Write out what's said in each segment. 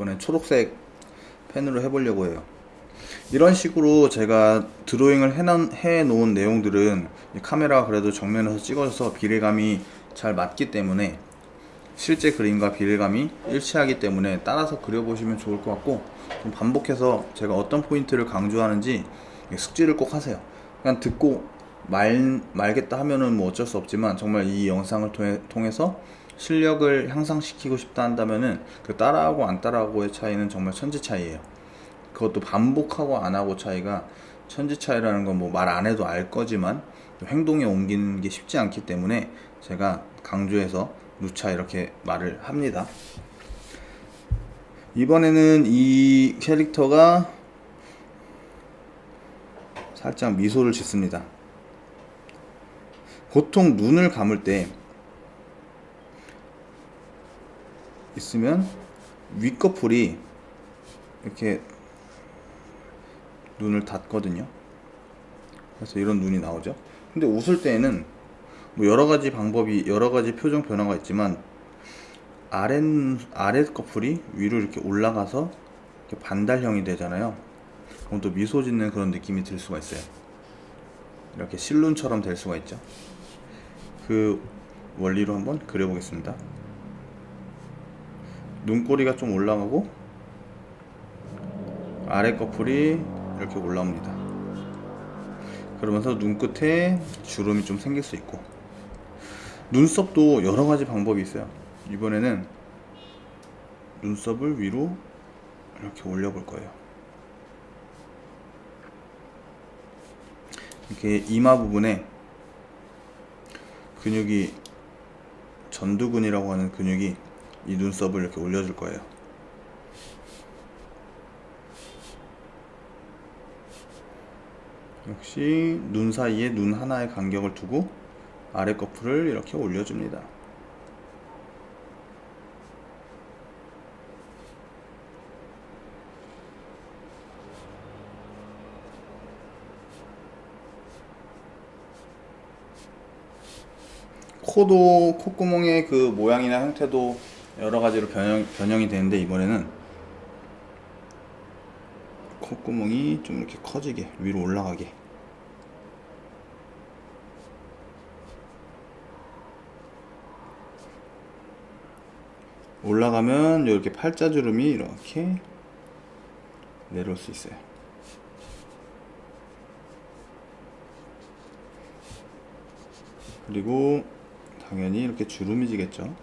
이번엔 초록색 펜으로 해보려고 해요. 이런 식으로 제가 드로잉을 해놓은, 내용들은 이 카메라가 그래도 정면에서 찍어져서 비례감이 잘 맞기 때문에 실제 그림과 비례감이 일치하기 때문에 따라서 그려보시면 좋을 것 같고 좀 반복해서 제가 어떤 포인트를 강조하는지 숙지를 꼭 하세요. 그냥 듣고 말, 말겠다 하면은 뭐 어쩔 수 없지만 정말 이 영상을 통해, 통해서 실력을 향상시키고 싶다 한다면은 그 따라하고 안 따라하고의 차이는 정말 천지 차이예요. 그것도 반복하고 안 하고 차이가 천지 차이라는 건 뭐 말 안 해도 알 거지만 또 행동에 옮기는 게 쉽지 않기 때문에 제가 강조해서 누차 이렇게 말을 합니다. 이번에는 이 캐릭터가 살짝 미소를 짓습니다. 보통 눈을 감을 때 있으면 윗꺼풀이 이렇게 눈을 닫거든요. 그래서 이런 눈이 나오죠. 근데 웃을 때에는 뭐 여러 가지 방법이 여러 가지 표정 변화가 있지만 아랫 아랫 커플이 위로 이렇게 올라가서 이렇게 반달형이 되잖아요. 그럼 또 미소 짓는 그런 느낌이 들 수가 있어요. 이렇게 실눈처럼 될 수가 있죠. 그 원리로 한번 그려보겠습니다. 눈꼬리가 좀 올라가고 아래 커플이 이렇게 올라옵니다. 그러면서 눈끝에 주름이 좀 생길 수 있고 눈썹도 여러 가지 방법이 있어요. 이번에는 눈썹을 위로 이렇게 올려볼 거예요. 이렇게 이마 부분에 근육이 전두근이라고 하는 근육이 이 눈썹을 이렇게 올려줄 거예요. 역시 눈 사이에 눈 하나의 간격을 두고 아래 커플을 이렇게 올려줍니다. 코도 콧구멍의 그 모양이나 형태도 여러 가지로 변형, 변형이 되는데 이번에는 콧구멍이 좀 이렇게 커지게 위로 올라가게 올라가면 이렇게 팔자주름이 이렇게 내려올 수 있어요. 그리고 당연히 이렇게 주름이 지겠죠.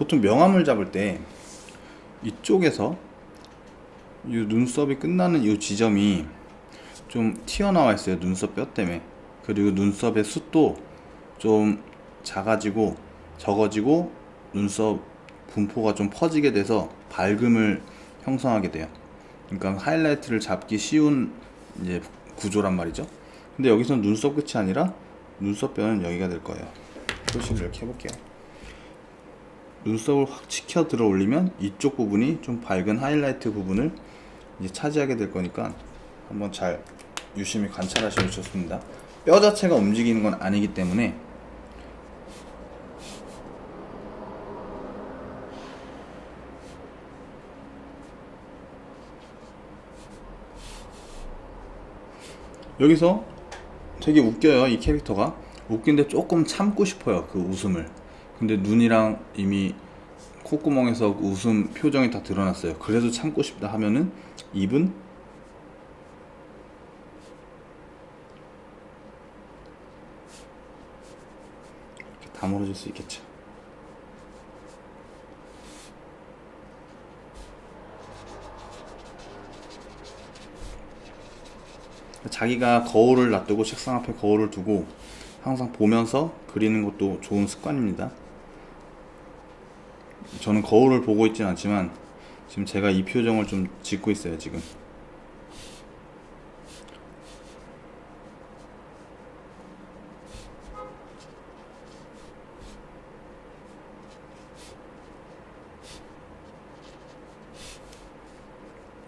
보통 명암을 잡을 때 이쪽에서 이 눈썹이 끝나는 이 지점이 좀 튀어나와 있어요. 눈썹 뼈 때문에. 그리고 눈썹의 숱도 좀 작아지고 적어지고 눈썹 분포가 좀 퍼지게 돼서 밝음을 형성하게 돼요. 그러니까 하이라이트를 잡기 쉬운 이제 구조란 말이죠. 근데 여기서는 눈썹 끝이 아니라 눈썹 뼈는 여기가 될 거예요. 표시를 이렇게 해볼게요. 눈썹을 확 치켜 들어 올리면 이쪽 부분이 좀 밝은 하이라이트 부분을 이제 차지하게 될 거니까 한번 잘 유심히 관찰하시면 좋습니다. 뼈 자체가 움직이는 건 아니기 때문에 여기서 되게 웃겨요 이 캐릭터가 웃긴데 조금 참고 싶어요 그 웃음을 근데 눈이랑 이미 콧구멍에서 그 웃음 표정이 다 드러났어요 그래도 참고 싶다 하면은 입은 이렇게 다물어질 수 있겠죠 자기가 거울을 놔두고 책상 앞에 거울을 두고 항상 보면서 그리는 것도 좋은 습관입니다. 저는 거울을 보고 있진 않지만 지금 제가 이 표정을 좀 짓고 있어요, 지금.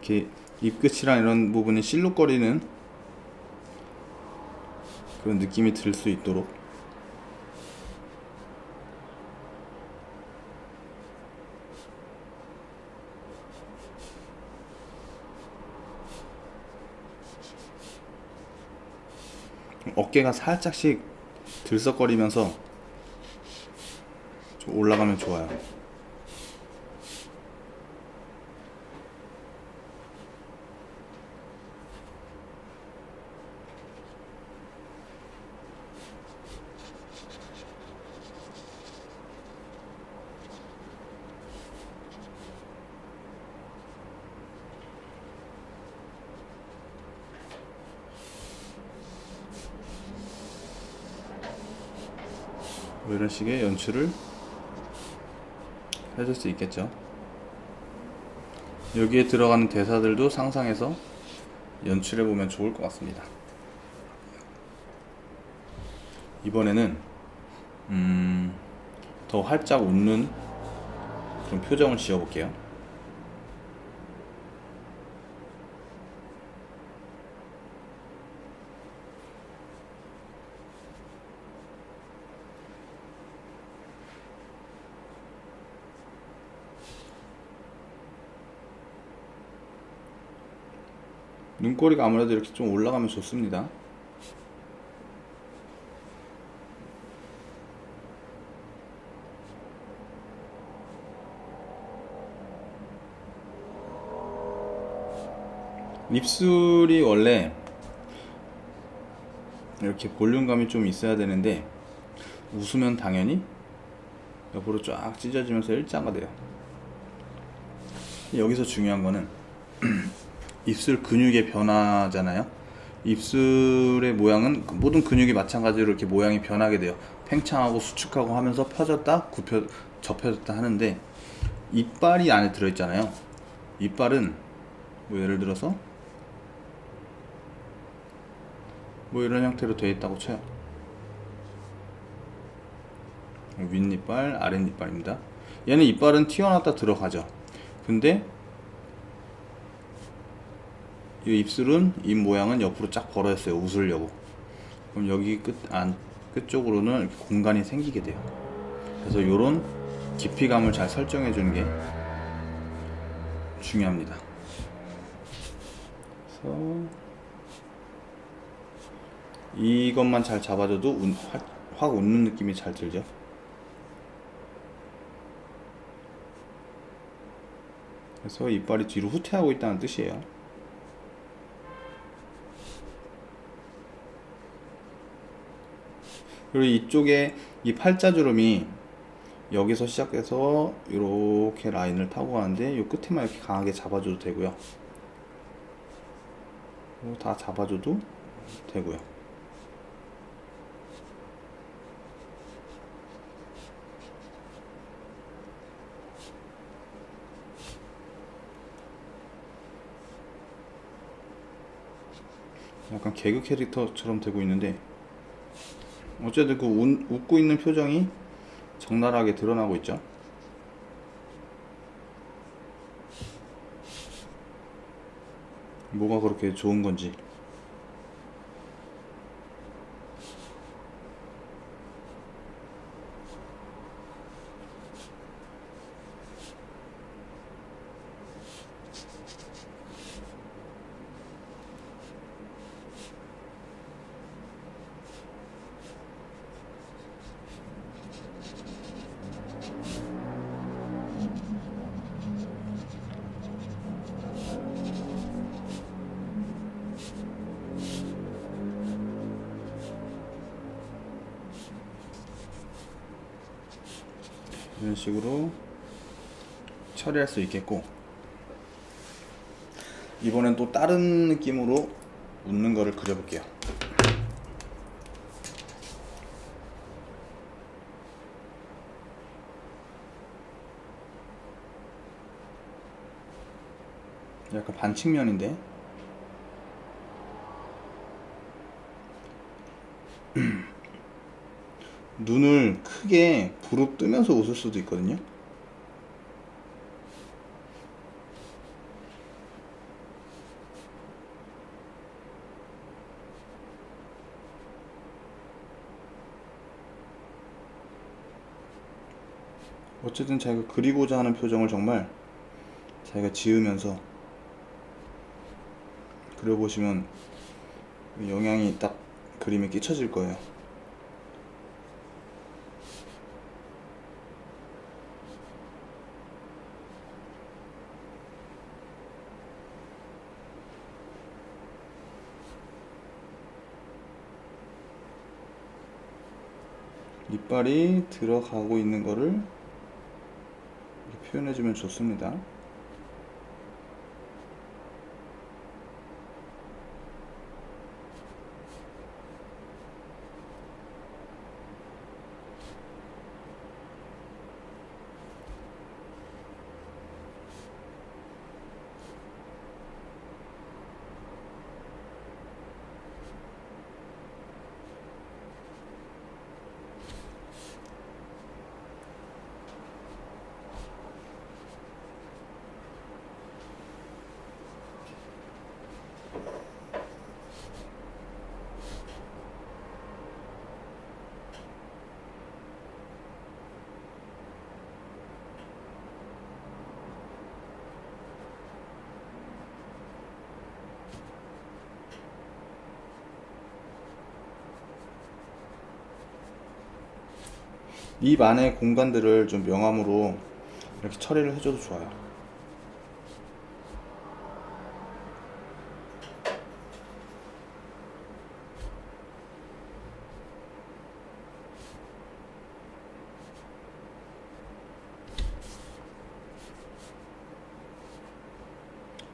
이렇게 입끝이랑 이런 부분이 실룩거리는 그런 느낌이 들 수 있도록 어깨가 살짝씩 들썩거리면서 좀 올라가면 좋아요. 뭐 이런 식의 연출을 해줄 수 있겠죠. 여기에 들어가는 대사들도 상상해서 연출해 보면 좋을 것 같습니다. 이번에는 음, 더 활짝 웃는 그런 표정을 지어 볼게요. 눈꼬리가 아무래도 이렇게 좀 올라가면 좋습니다. 입술이 원래 이렇게 볼륨감이 좀 있어야 되는데 웃으면 당연히 옆으로 쫙 찢어지면서 일자가 돼요. 여기서 중요한 거는 입술 근육의 변화잖아요. 입술의 모양은 모든 근육이 마찬가지로 이렇게 모양이 변하게 돼요. 팽창하고 수축하고 하면서 펴졌다, 굽혀, 접혀졌다 하는데 이빨이 안에 들어있잖아요. 이빨은 뭐 예를 들어서 뭐 이런 형태로 되어 있다고 쳐요. 윗니빨, 아랫니빨입니다. 얘는 이빨은 튀어나왔다 들어가죠. 근데 이 입술은 입 모양은 옆으로 쫙 벌어졌어요. 웃으려고. 그럼 여기 끝, 안, 끝쪽으로는 공간이 생기게 돼요. 그래서 이런 깊이감을 잘 설정해 주는 게 중요합니다. 그래서 이것만 잘 잡아줘도 운- 확, 확 웃는 느낌이 잘 들죠. 그래서 이빨이 뒤로 후퇴하고 있다는 뜻이에요. 그리고 이쪽에 이 팔자주름이 여기서 시작해서 이렇게 라인을 타고 가는데 이 끝에만 이렇게 강하게 잡아줘도 되고요. 이거 다 잡아줘도 되고요. 약간 개그 캐릭터처럼 되고 있는데 어쨌든 그 운- 웃고 있는 표정이 적나라하게 드러나고 있죠. 뭐가 그렇게 좋은 건지. 이런 식으로 처리할 수 있겠고 이번엔 또 다른 느낌으로 웃는 거를 그려볼게요. 약간 반측면인데 눈을 크게 부릅 뜨면서 웃을 수도 있거든요. 어쨌든 자기가 그리고자 하는 표정을 정말 자기가 지으면서 그려보시면 영향이 딱 그림에 끼쳐질 거예요. 이빨이 들어가고 있는 거를 표현해주면 좋습니다. 입 안의 공간들을 좀 명암으로 이렇게 처리를 해줘도 좋아요.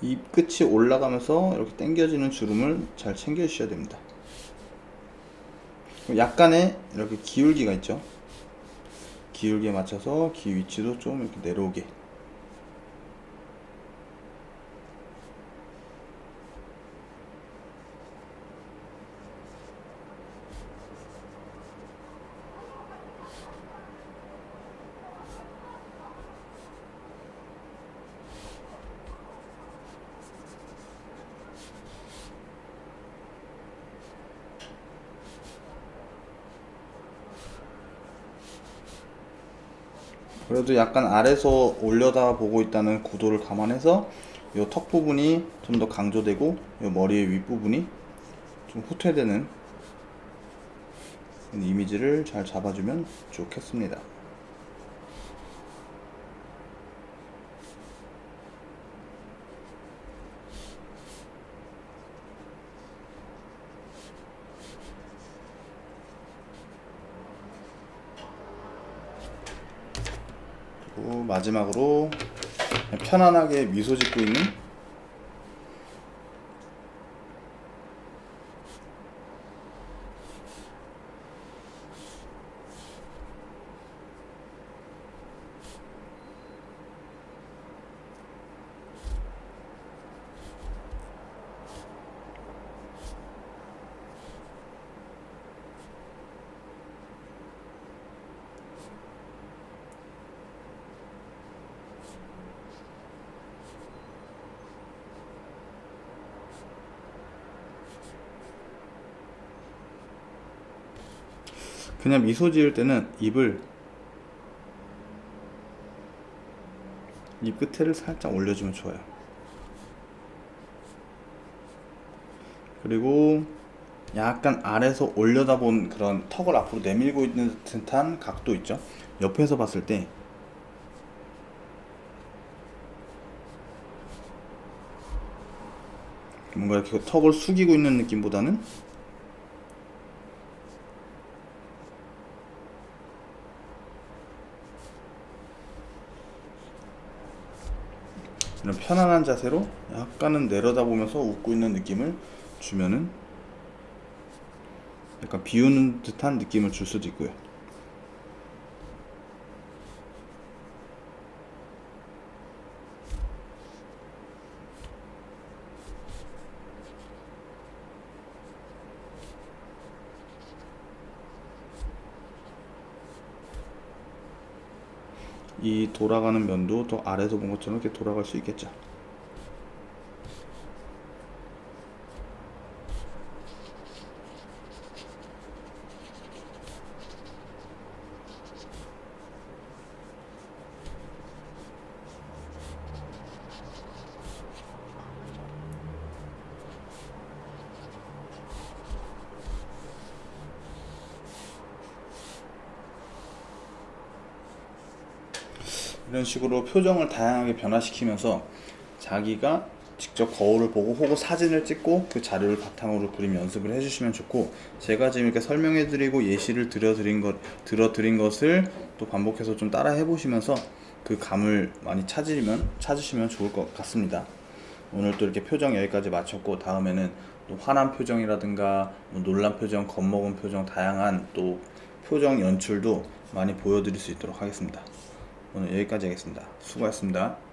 입 끝이 올라가면서 이렇게 당겨지는 주름을 잘 챙겨 주셔야 됩니다. 약간의 이렇게 기울기가 있죠. 기울기에 맞춰서 귀 위치도 좀 이렇게 내려오게 그래도 약간 아래서 올려다 보고 있다는 구도를 감안해서 이 턱 부분이 좀 더 강조되고 이 머리의 윗부분이 좀 후퇴되는 이미지를 잘 잡아주면 좋겠습니다. 마지막으로 편안하게 미소 짓고 있는 그냥 미소 지을 때는 입을 입 끝에를 살짝 올려주면 좋아요. 그리고 약간 아래서 올려다본 그런 턱을 앞으로 내밀고 있는 듯한 각도 있죠. 옆에서 봤을 때 뭔가 이렇게 턱을 숙이고 있는 느낌보다는 이런 편안한 자세로 약간은 내려다보면서 웃고 있는 느낌을 주면은 약간 비우는 듯한 느낌을 줄 수도 있고요. 이 돌아가는 면도 더 아래서 본 것처럼 이렇게 돌아갈 수 있겠죠. 이런 식으로 표정을 다양하게 변화시키면서 자기가 직접 거울을 보고 혹은 사진을 찍고 그 자료를 바탕으로 그림 연습을 해주시면 좋고 제가 지금 이렇게 설명해드리고 예시를 들어드린 것 들어드린 것을 또 반복해서 좀 따라 해보시면서 그 감을 많이 찾으면 찾으시면 좋을 것 같습니다. 오늘 또 이렇게 표정 여기까지 마쳤고 다음에는 또 화난 표정이라든가 뭐 놀란 표정, 겁먹은 표정 다양한 또 표정 연출도 많이 보여드릴 수 있도록 하겠습니다. 오늘 여기까지 하겠습니다. 수고하셨습니다.